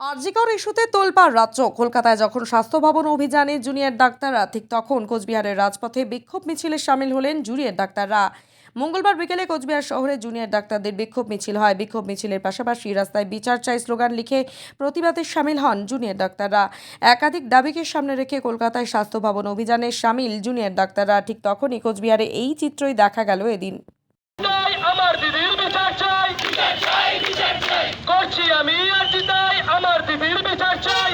আরজিকর ইস্যুতে তোলপাড় রাজ্য। কলকাতায় যখন স্বাস্থ্য ভবন অভিযানে জুনিয়র ডাক্তাররা, ঠিক তখন কোচবিহারের রাজপথে বিক্ষোভ মিছিলে সামিল হলেন জুনিয়র ডাক্তাররা। মঙ্গলবার বিকেলে কোচবিহার শহরে জুনিয়র ডাক্তারদের বিক্ষোভ মিছিল হয়। বিক্ষোভ মিছিলের পাশাপাশি রাস্তায় বিচার চাই স্লোগান লিখে প্রতিবাদে সামিল হন জুনিয়র ডাক্তাররা। একাধিক দাবিকে সামনে রেখে কলকাতায় স্বাস্থ্য ভবন অভিযানে সামিল জুনিয়র ডাক্তাররা। ঠিক তখনই কোচবিহারে এই চিত্রই দেখা গেল এদিন। আমার দিদির বিচার চাই করছি আমি আর তাই আমার দিদির বিচার চাই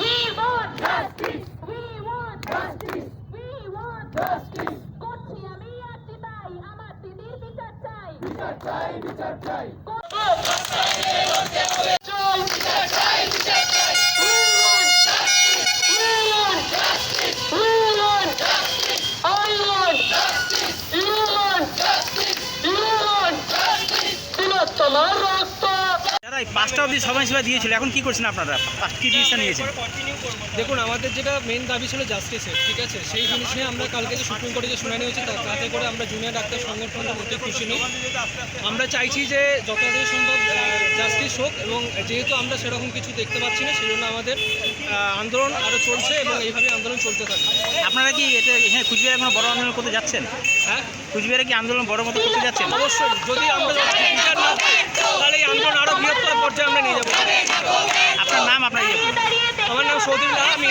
We want justice. We want justice. We want justice. করছি আমি আজকে তাই আমার দিদির বিচার চাই চাই. You want justice. দিনত তোমার রক্ত পাঁচটা অবধি সময়সীমা দিয়েছিল এখন কি করছেন আপনারা? কি ডিসিশন নিয়েছেন? দেখুন আমাদের যেটা মেন দাবি ছিল জাস্টিসের ঠিক আছে? সেই জিনিস নিয়ে আমরা কালকে যে সুপ্রিম কোর্টে যে শুনানি হয়েছে তাতে করে আমরা জুনিয়র ডাক্তার সংগঠনের মধ্যে খুশি নই। আমরা চাইছি যে তাড়াতাড়ি সম্ভব জাস্টিস হোক এবং যেহেতু আমরা সেরকম কিছু দেখতে পাচ্ছি না সেই জন্য আমাদের আন্দোলন আরও চলছে এবং এইভাবে আন্দোলন চলতে থাকে আপনারা কি এটা এখানে কুচবিহারে কোনো বড় আন্দোলন করতে যাচ্ছেন? হ্যাঁ? কুচবিহারে কি আন্দোলন বড় মতো করতে যাচ্ছেন? অবশ্যই যদি আমরা বিচার না পাই তাহলে এই আন্দোলন আরও বৃহত্তর পর্যায়ে আমরা নিয়ে যাব আপনার নাম আপনার ইয়ে। আমার নাম সৌদিন আমি